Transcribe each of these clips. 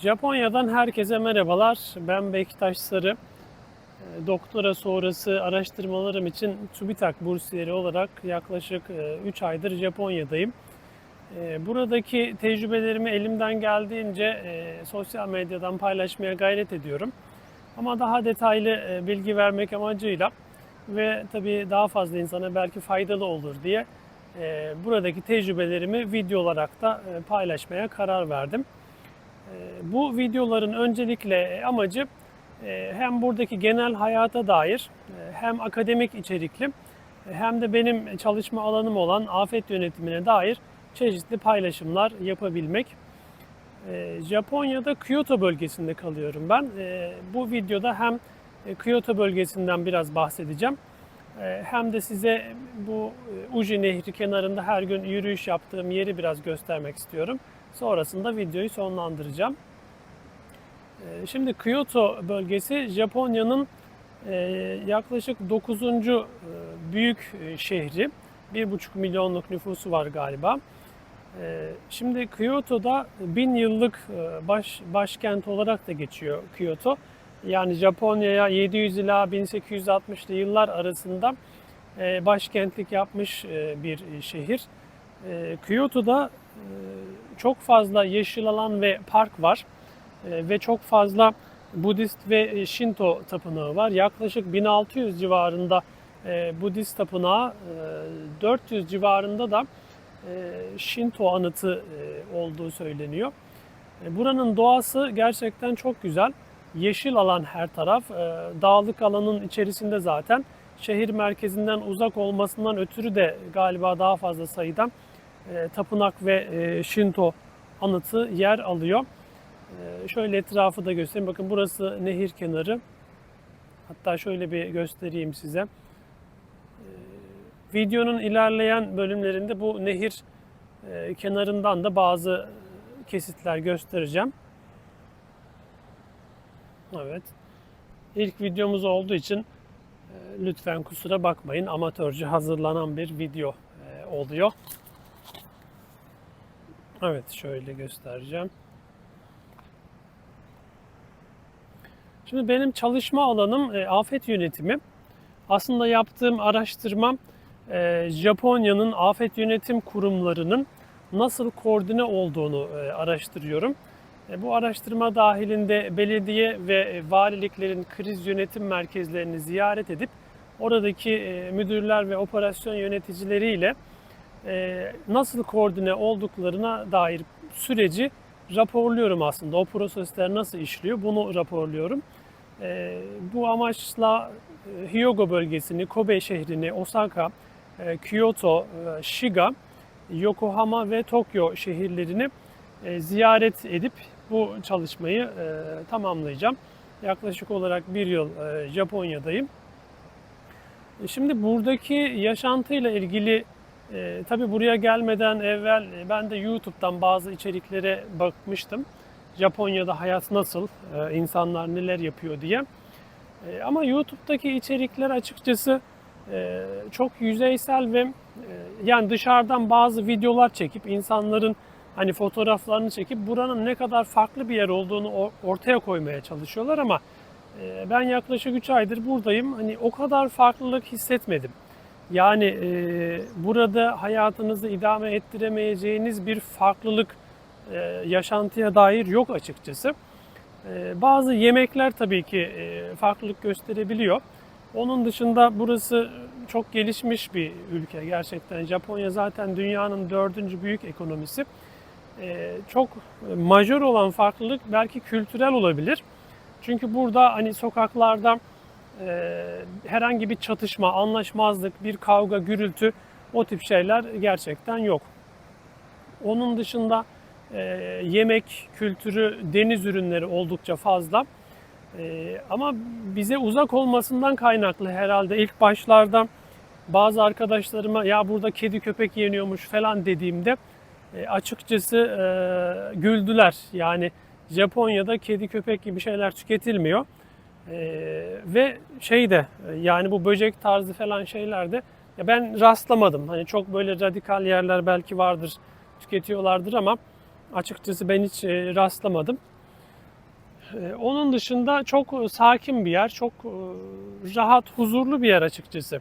Japonya'dan herkese merhabalar. Ben Bektaş Sarı. E, Doktora sonrası araştırmalarım için TÜBİTAK bursiyeri olarak yaklaşık 3 aydır Japonya'dayım. E, Buradaki tecrübelerimi elimden geldiğince e, sosyal medyadan paylaşmaya gayret ediyorum. Ama daha detaylı e, bilgi vermek amacıyla ve tabii daha fazla insana belki faydalı olur diye e, buradaki tecrübelerimi video olarak da e, paylaşmaya karar verdim. E, Bu videoların öncelikle amacı e, hem buradaki genel hayata dair e, hem akademik içerikli e, hem de benim çalışma alanım olan afet yönetimine dair çeşitli paylaşımlar yapabilmek. E, Japonya'da Kyoto bölgesinde kalıyorum ben. E, Bu videoda hem e, Kyoto bölgesinden biraz bahsedeceğim. E, Hem de size bu e, Uji Nehri kenarında her gün yürüyüş yaptığım yeri biraz göstermek istiyorum. Sonrasında videoyu sonlandıracağım. E, Şimdi Kyoto bölgesi Japonya'nın e, yaklaşık 9. e, büyük e, şehri. 1,5 milyonluk nüfusu var galiba. E, Şimdi Kyoto'da bin yıllık baş, başkent olarak da geçiyor Kyoto. Yani Japonya'ya 700 ila 1860'lı yıllar arasında başkentlik yapmış bir şehir. Kyoto'da çok fazla yeşil alan ve park var E, ve çok fazla Budist ve Shinto tapınağı var. Yaklaşık 1600 civarında e, Budist tapınağı, e, 400 civarında da e, Shinto anıtı e, olduğu söyleniyor. E, Buranın doğası gerçekten çok güzel. Yeşil alan her taraf. E, Dağlık alanın içerisinde zaten. Şehir merkezinden uzak olmasından ötürü de galiba daha fazla sayıda e, tapınak ve e, Shinto anıtı yer alıyor. E, Şöyle etrafı da göstereyim. Bakın burası nehir kenarı. Hatta şöyle bir göstereyim size. E, Videonun ilerleyen bölümlerinde bu nehir kenarından da bazı kesitler göstereceğim. Evet. İlk videomuz olduğu için lütfen kusura bakmayın. Amatörce hazırlanan bir video oluyor. Evet şöyle göstereceğim. Şimdi benim çalışma alanım e, afet yönetimi. Aslında yaptığım araştırma e, Japonya'nın afet yönetim kurumlarının nasıl koordine olduğunu e, araştırıyorum. E, Bu araştırma dahilinde belediye ve valiliklerin kriz yönetim merkezlerini ziyaret edip oradaki e, müdürler ve operasyon yöneticileriyle e, nasıl koordine olduklarına dair süreci raporluyorum aslında. O prosesler nasıl işliyor bunu raporluyorum. E, Bu amaçla e, Hyogo bölgesini, Kobe şehrini, Osaka, e, Kyoto, e, Shiga, Yokohama ve Tokyo şehirlerini ziyaret edip bu çalışmayı tamamlayacağım. Yaklaşık olarak bir yıl Japonya'dayım. Şimdi buradaki yaşantıyla ilgili e, tabii buraya gelmeden evvel e, ben de YouTube'dan bazı içeriklere bakmıştım. Japonya'da hayat nasıl, e, insanlar neler yapıyor diye. E, ama YouTube'daki içerikler açıkçası e, çok yüzeysel ve e, yani dışarıdan bazı videolar çekip insanların hani fotoğraflarını çekip buranın ne kadar farklı bir yer olduğunu ortaya koymaya çalışıyorlar ama e, ben yaklaşık 3 aydır buradayım. Hani o kadar farklılık hissetmedim. Yani e, burada hayatınızı idame ettiremeyeceğiniz bir farklılık e, yaşantıya dair yok açıkçası. E, bazı yemekler tabii ki e, farklılık gösterebiliyor. Onun dışında burası çok gelişmiş bir ülke gerçekten. Japonya zaten dünyanın dördüncü büyük ekonomisi. Ee, çok majör olan farklılık belki kültürel olabilir. Çünkü burada hani sokaklarda e, herhangi bir çatışma, anlaşmazlık, bir kavga, gürültü o tip şeyler gerçekten yok. Onun dışında e, yemek kültürü, deniz ürünleri oldukça fazla. Ee, ama bize uzak olmasından kaynaklı herhalde ilk başlarda bazı arkadaşlarıma ya burada kedi köpek yeniyormuş falan dediğimde e, açıkçası e, güldüler. Yani Japonya'da kedi köpek gibi şeyler tüketilmiyor. E, ve şey de e, yani bu böcek tarzı falan şeylerde ya ben rastlamadım. Hani çok böyle radikal yerler belki vardır tüketiyorlardır ama açıkçası ben hiç e, rastlamadım. Ee, Onun dışında çok e, sakin bir yer, çok e, rahat, huzurlu bir yer açıkçası.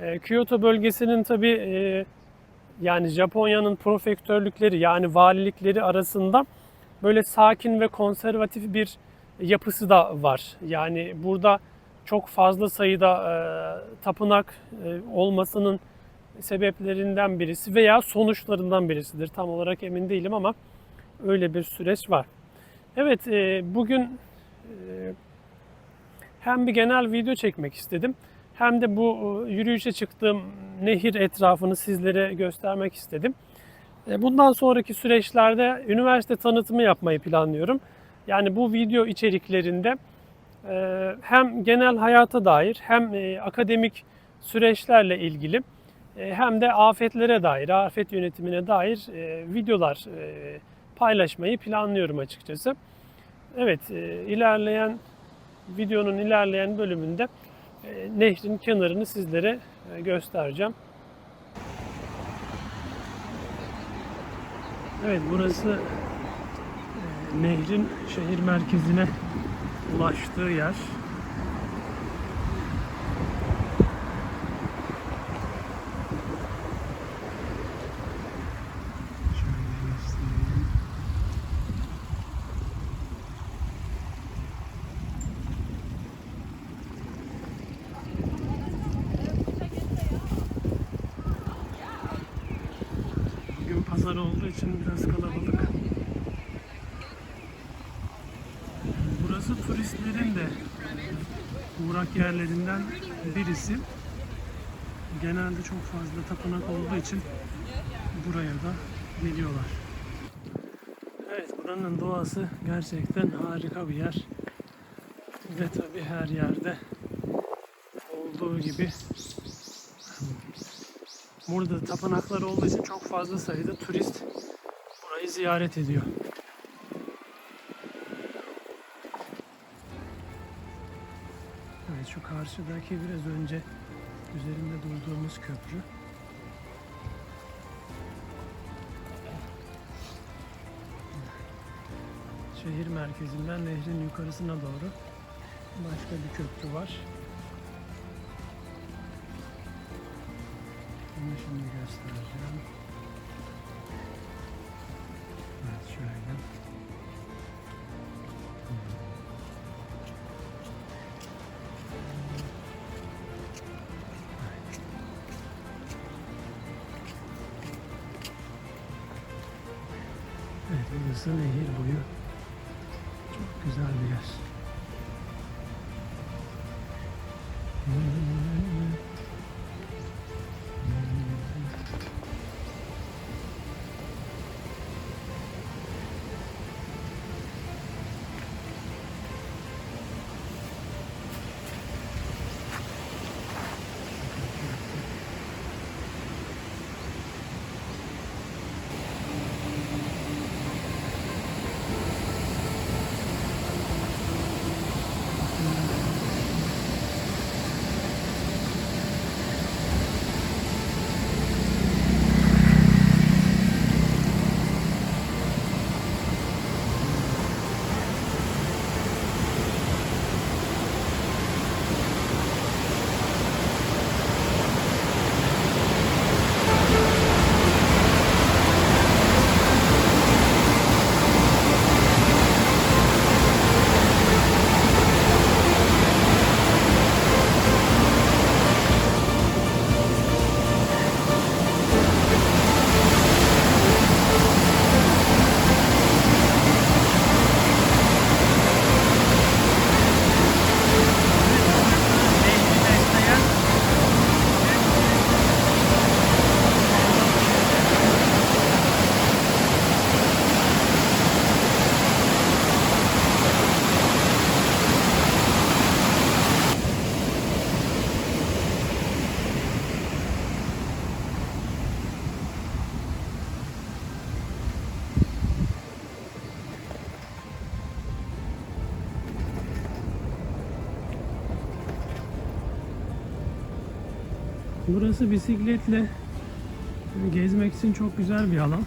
Ee, Kyoto bölgesinin tabii e, yani Japonya'nın prefektörlükleri yani valilikleri arasında böyle sakin ve konservatif bir yapısı da var. Yani burada çok fazla sayıda e, tapınak e, olmasının sebeplerinden birisi veya sonuçlarından birisidir. Tam olarak emin değilim ama öyle bir süreç var. Evet, e, bugün e, hem bir genel video çekmek istedim hem de bu e, yürüyüşe çıktığım nehir etrafını sizlere göstermek istedim. E, Bundan sonraki süreçlerde üniversite tanıtımı yapmayı planlıyorum. Yani bu video içeriklerinde e, hem genel hayata dair hem e, akademik süreçlerle ilgili e, hem de afetlere dair, afet yönetimine dair videolar paylaşmayı planlıyorum açıkçası. Evet, ilerleyen videonun ilerleyen bölümünde nehrin kenarını sizlere göstereceğim. Evet, burası nehrin şehir merkezine ulaştığı yer. Şöyle göstereyim. Bugün pazar olduğu için biraz kalabalık. Burası turistlerin de uğrak yerlerinden birisi. Genelde çok fazla tapınak olduğu için buraya da geliyorlar. Evet buranın doğası gerçekten harika bir yer. Ve tabi her yerde olduğu gibi burada tapınaklar olduğu için çok fazla sayıda turist burayı ziyaret ediyor. Evet şu karşıdaki biraz önce üzerinde durduğumuz köprü. Şehir merkezinden nehrin yukarısına doğru başka bir köprü var. Onu şimdi göstereceğim. Evet şöyle. Evet burası nehir boyu. Burası bisikletle gezmek için çok güzel bir alan.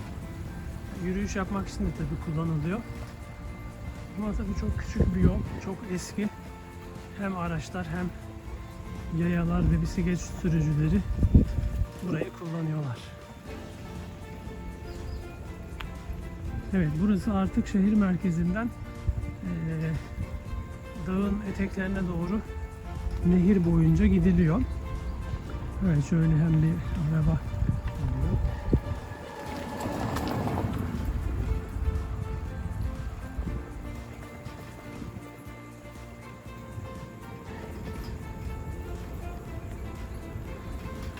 Yürüyüş yapmak için de tabii kullanılıyor. Ama tabii çok küçük bir yol, çok eski. Hem araçlar hem yayalar ve bisiklet sürücüleri burayı kullanıyorlar. Evet, burası artık şehir merkezinden eee, dağın eteklerine doğru nehir boyunca gidiliyor. Evet, şöyle hem bir araba geliyor.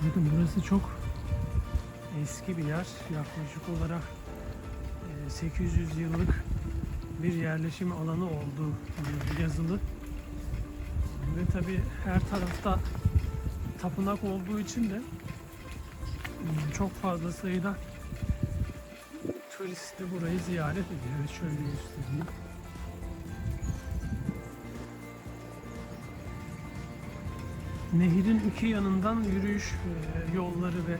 Bakın burası çok eski bir yer. Yaklaşık olarak e, 800 yıllık bir yerleşim alanı olduğu e, yazılı. Ve tabi her tarafta tapınak olduğu için de e, çok fazla sayıda turist de burayı ziyaret ediyor. Şöyle göstereyim. Nehirin iki yanından yürüyüş e, yolları ve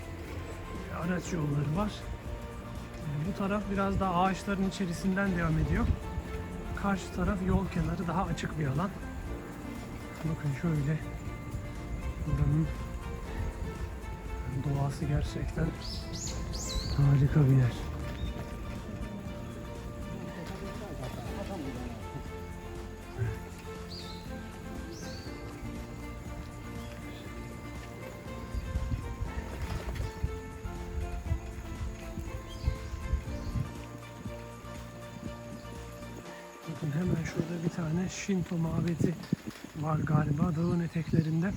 araç yolları var. E, Bu taraf biraz daha ağaçların içerisinden devam ediyor. Karşı taraf yol kenarı daha açık bir alan. Bakın şöyle buranın doğası gerçekten harika bir yer. Bakın hemen şurada bir tane Shinto mabedi var galiba dağın eteklerinde.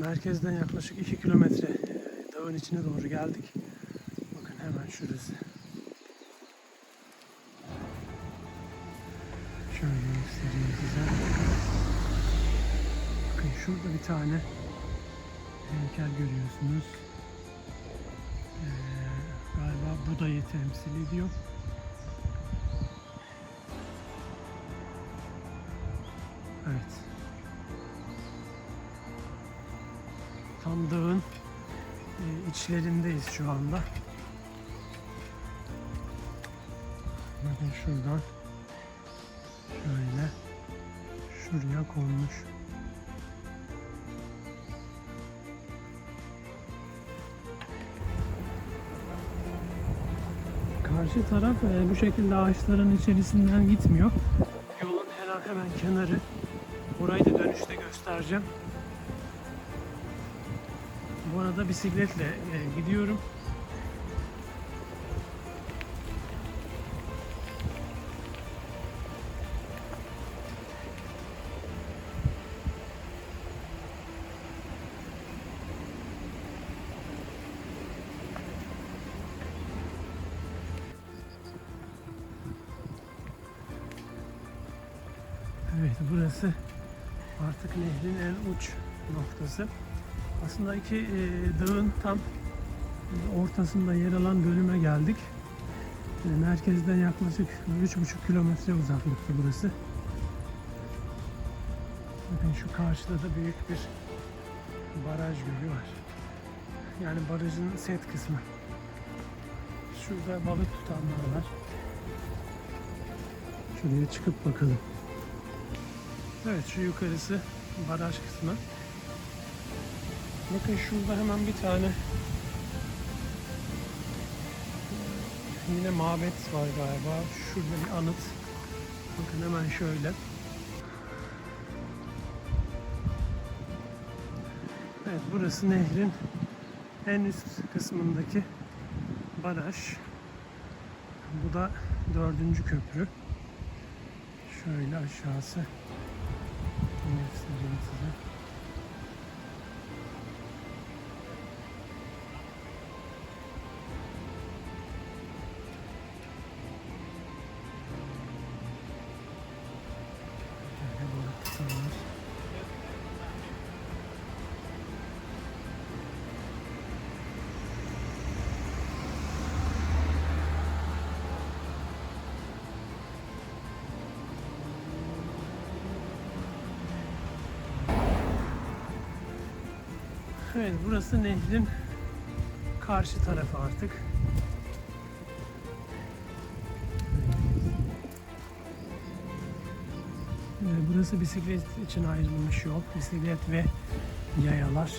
Merkezden yaklaşık 2 kilometre e, dağın içine doğru geldik. Bakın hemen şurası. Şöyle göstereyim size. Bakın şurada bir tane heykel görüyorsunuz. Ee, galiba Buda'yı temsil ediyor. İçlerindeyiz şu anda. Bakın şuradan şöyle şuraya konmuş. Karşı taraf e, bu şekilde ağaçların içerisinden gitmiyor. Yolun hemen hemen kenarı. Orayı da dönüşte göstereceğim. Arada bisikletle e, gidiyorum. Evet burası artık nehrin en uç noktası. Aslında iki e, dağın tam ortasında yer alan bölüme geldik. E, merkezden yaklaşık 3,5 kilometre uzaklıkta burası. Bakın şu karşıda da büyük bir baraj gölü var. Yani barajın set kısmı. Şurada balık tutanlar var. Şuraya çıkıp bakalım. Evet şu yukarısı baraj kısmı. Bakın şurada hemen bir tane yine mabet var galiba. Şurada bir anıt. Bakın hemen şöyle. Evet burası nehrin en üst kısmındaki baraj. Bu da dördüncü köprü. Şöyle aşağısı Evet burası nehrin karşı tarafı artık. Burası bisiklet için ayrılmış yol. Bisiklet ve yayalar.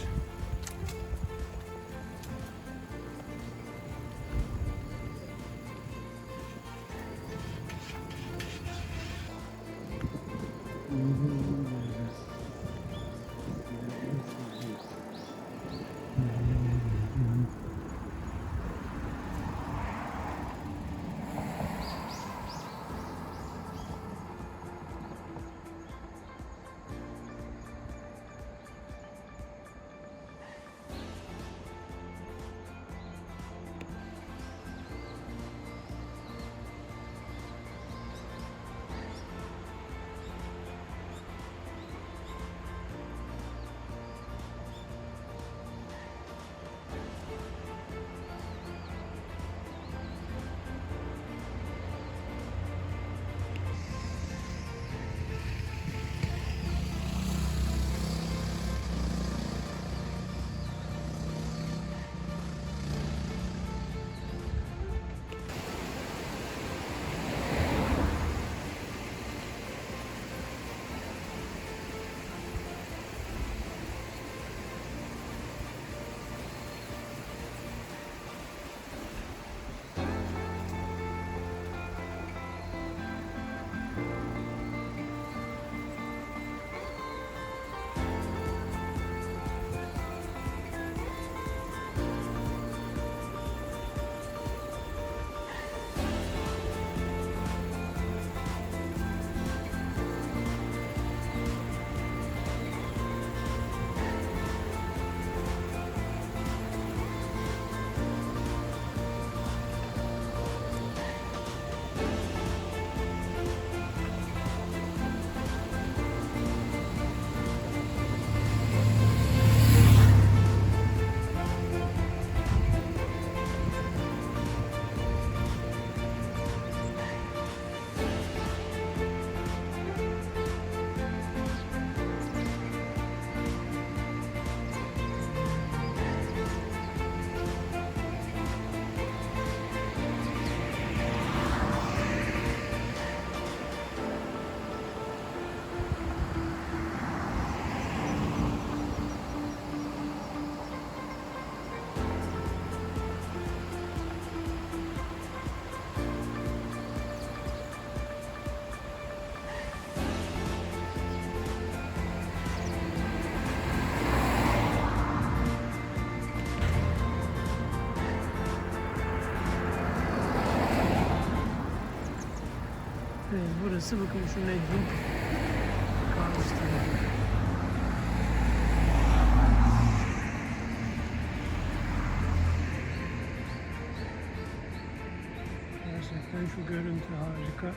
Evet, burası bakın şu nehrin karşı tarafı. Gerçekten şu görüntü harika.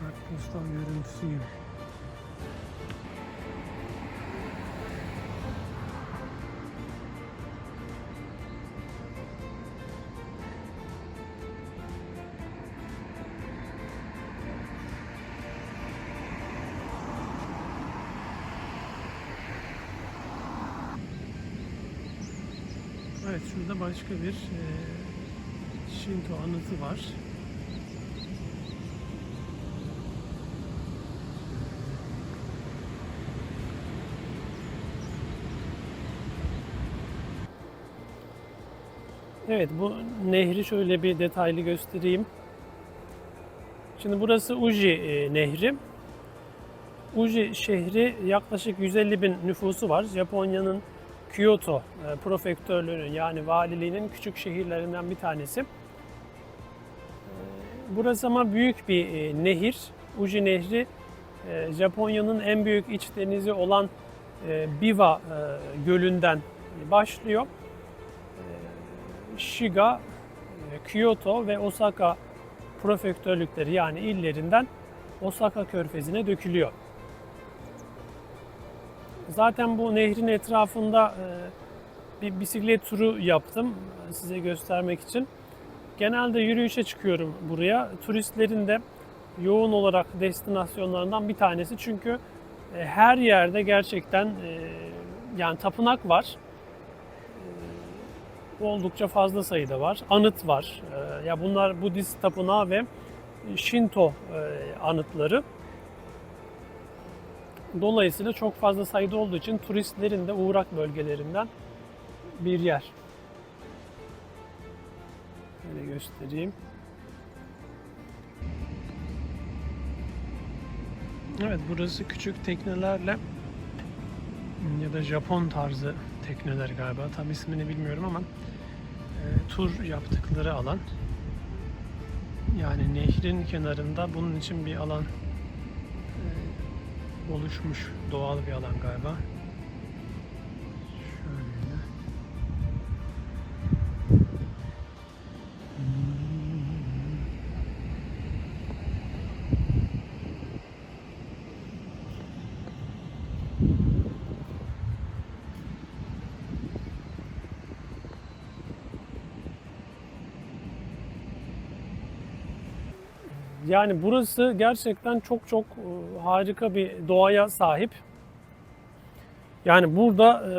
Kartpostal görüntüsü gibi. Şurada başka bir e, Shinto anıtı var. Evet bu nehri şöyle bir detaylı göstereyim. Şimdi burası Uji e, Nehri. Uji şehri yaklaşık 150 bin nüfusu var. Japonya'nın Kyoto e, prefektörlüğünün yani valiliğinin küçük şehirlerinden bir tanesi. E, Burası ama büyük bir e, nehir. Uji Nehri Japonya'nın en büyük iç denizi olan Biwa gölünden başlıyor. Shiga, Kyoto ve Osaka prefektörlükleri yani illerinden Osaka körfezine dökülüyor. Zaten bu nehrin etrafında e, bir bisiklet turu yaptım e, size göstermek için. Genelde yürüyüşe çıkıyorum buraya. Turistlerin de yoğun olarak destinasyonlarından bir tanesi. Çünkü e, her yerde gerçekten yani tapınak var. Oldukça fazla sayıda var. Anıt var. Ya bunlar Budist tapınağı ve Shinto e, anıtları. Dolayısıyla çok fazla sayıda olduğu için turistlerin de uğrak bölgelerinden bir yer. Şöyle göstereyim. Evet burası küçük teknelerle ya da Japon tarzı tekneler galiba. Tam ismini bilmiyorum ama e, tur yaptıkları alan. Yani nehrin kenarında bunun için bir alan oluşmuş doğal bir alan galiba. Yani burası gerçekten çok çok e, harika bir doğaya sahip. Yani burada e,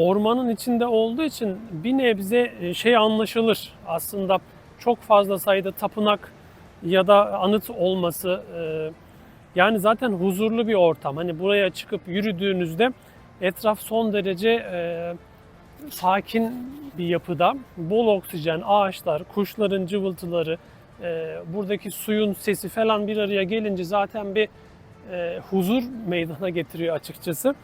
ormanın içinde olduğu için bir nebze e, şey anlaşılır. Aslında çok fazla sayıda tapınak ya da anıt olması yani zaten huzurlu bir ortam. Hani buraya çıkıp yürüdüğünüzde etraf son derece sakin bir yapıda. Bol oksijen, ağaçlar, kuşların cıvıltıları, e, buradaki suyun sesi falan bir araya gelince zaten bir e, huzur meydana getiriyor açıkçası.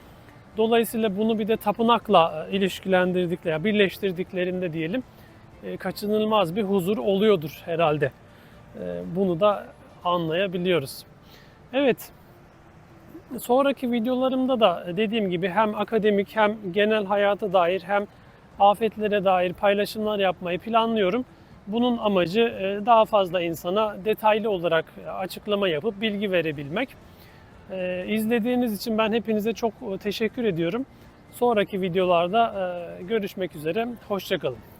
Dolayısıyla bunu bir de tapınakla e, ilişkilendirdikleri, birleştirdiklerinde diyelim e, kaçınılmaz bir huzur oluyordur herhalde. E, bunu da anlayabiliyoruz. Evet, sonraki videolarımda da dediğim gibi hem akademik hem genel hayata dair hem afetlere dair paylaşımlar yapmayı planlıyorum. Bunun amacı e, daha fazla insana detaylı olarak açıklama yapıp bilgi verebilmek. E, İzlediğiniz için ben hepinize çok teşekkür ediyorum. Sonraki videolarda e, görüşmek üzere. Hoşçakalın.